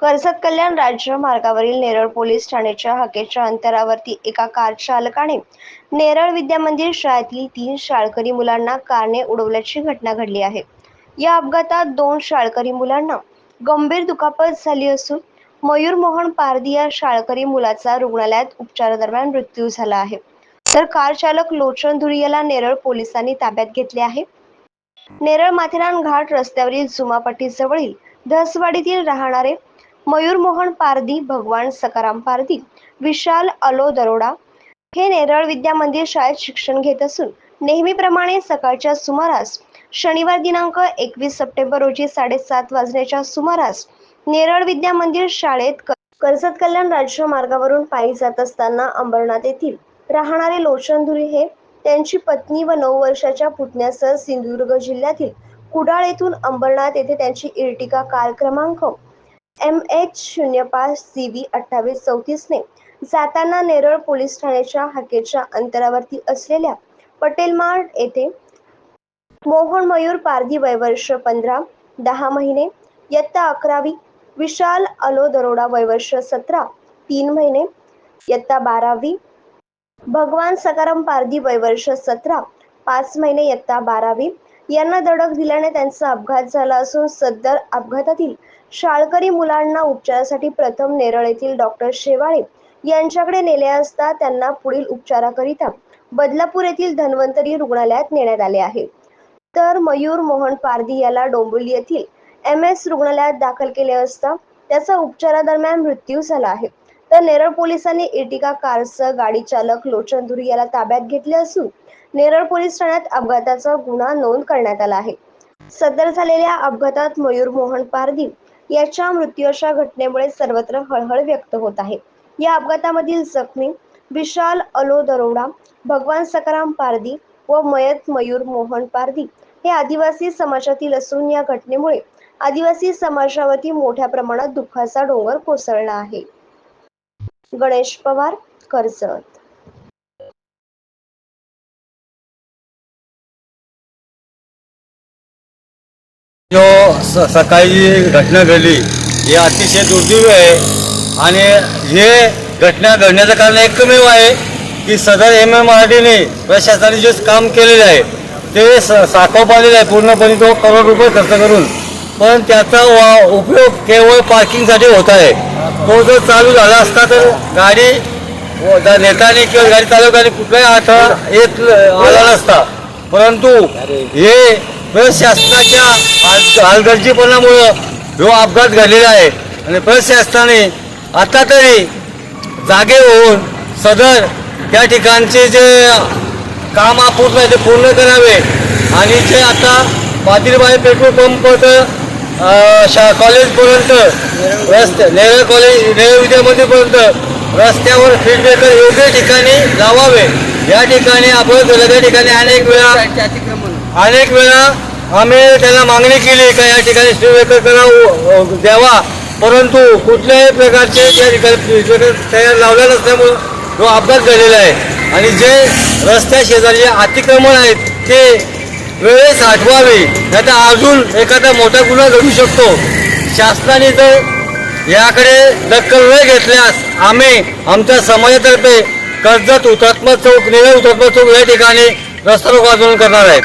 कर्जत कल्याण राज्य मार्गावरील नेरळ पोलीस ठाण्याच्या हकेच्या अंतरावरती एका कार चालकाने नेरळ विद्यामंदिर शाळेतील तीन शाळकरी मुलांना कारने उडवल्याची घटना घडली आहे. या अपघातात दोन शाळकरी मुलांना गंभीर दुखापत झाली असून मयूर मोहन पारदी या शाळकरी मुलाचा रुग्णालयात उपचारादरम्यान मृत्यू झाला आहे. तर कार चालक लोचन धुरी याला नेरळ पोलिसांनी ताब्यात घेतले आहे. नेरळ माथेरान घाट रस्त्यावरील जुमापट्टी जवळील धसवाडीतील राहणारे मयूर मोहन पारधी भगवान सकाराम पारधी विशाल अलो दरोडा हे नेरळ विद्या मंदिर शाळेत शिक्षण घेत असून नेहमीप्रमाणे सकाळच्या सुमारास शनिवार दिनांक एकवीस सप्टेंबर रोजी साडेसात वाजण्याच्या सुमारास नेरळ विद्या मंदिर शाळेत क- कर्जत कल्याण राज्य मार्गावरून पायी जात असताना अंबरनाथ येथील राहणारे लोचनधुरी हे त्यांची पत्नी व नऊ वर्षाच्या पुतण्यासह सिंधुदुर्ग जिल्ह्यातील कुडाळ येथून अंबरनाथ येथे त्यांची इर्टिका कार क्रमांक एम एच शून्य पाच सी व्ही अठ्ठावीस चौतीसने जाताना नेरळ पोलीस ठाण्याच्या हाकेच्या अंतरावरती असलेल्या पटेल मार्ट येथे मोहन मयूर पारधी वयवर्ष पंधरा दहा महिने इयत्ता अकरावी विशाल अलो दरोडा वयवर्ष सतरा तीन महिने इयत्ता बारावी भगवान सकाराम पारधी वयवर्ष सतरा पाच महिने इयत्ता बारावी यांना धडक दिल्याने त्यांचा अपघात झाला असून सदर अपघातातील शाळकरी मुलांना उपचारासाठी प्रथम नेरळ येथील डॉक्टर शेवाळे यांच्याकडे नेले असता त्यांना पुढील उपचाराकरिता बदलापूर येथील धन्वंतरी रुग्णालयात नेण्यात आले आहे. तर मयूर मोहन पारधी याला डोंबिवली येथील एम एस रुग्णालयात दाखल केले असता त्याचा उपचारादरम्यान मृत्यू झाला आहे. तर नेरळ पोलिसांनी एटिका कारसह गाडी चालक लोचन धुरी याला ताब्यात घेतले असून नेरळ पोलीस ठाण्यात अपघाताचा गुन्हा नोंद करण्यात आला आहे. सदर झालेल्या अपघातात मयूर मोहन पारधी याच्या मृत्यूच्या घटनेमुळे सर्वत्र हळहळ व्यक्त होत आहे. या अपघातामधील जखमी विशाल अलो दरोडा भगवान सकाराम पारधी व मयत मयूर मोहन पारधी हे आदिवासी समाजातील असून या घटनेमुळे आदिवासी समाजावरती मोठ्या प्रमाणात दुःखाचा डोंगर कोसळला आहे. गणेश पवार कर्जत. जो स सकाळी जी घटना घडली ही अतिशय दुर्दैव आहे. आणि हे घटना घडण्याचं कारण एकमेव आहे की सदर एम एम मराठीने प्रशासनाने जे काम केलेलं आहे ते स साखोप आलेलं आहे. पूर्णपणे तो करोड रुपये खर्च करून. पण त्याचा वा उपयोग केवळ पार्किंगसाठी होत आहे. तो जर चालू झाला असता तर गाडी नेताने किंवा गाडी चालवताना कुठलाही अडथळा येत आला नसता. परंतु हे प्रशासनाच्या हाल हलगर्जीपणामुळं ह्यो अपघात घडलेला आहे. आणि प्रशासनाने आता तरी जागे होऊन सदर त्या ठिकाणचे जे काम अपूर्ण आहे ते पूर्ण करावे. आणि जे आता पाटीलबाई पेट्रोल पंप शा कॉलेजपर्यंत रस्ते नेरळ कॉलेज नेरळ विद्यामंदिरपर्यंत रस्त्यावर फीड ब्रेकर योग्य ठिकाणी लावावे. या ठिकाणी आपण त्या ठिकाणी अनेक वेळा अनेक वेळा आम्ही त्यांना मागणी केली का या ठिकाणी स्पीड ब्रेकर करा द्यावा. परंतु कुठल्याही प्रकारचे त्या ठिकाणी तयार लावल्या नसल्यामुळं जो अपघात झालेला आहे आणि जे रस्त्या शेजारी अतिक्रमण आहेत ते वेळेस हटवावे नाही अजून एखादा मोठा गुन्हा घडू शकतो. शासनाने जर याकडे दखल न घेतल्यास आम्ही आमच्या समाजातर्फे कर्जत हुतात्मा चौक निळ हुतात्मा चौक या ठिकाणी रस्ता रोग आंदोलन करणार आहेत.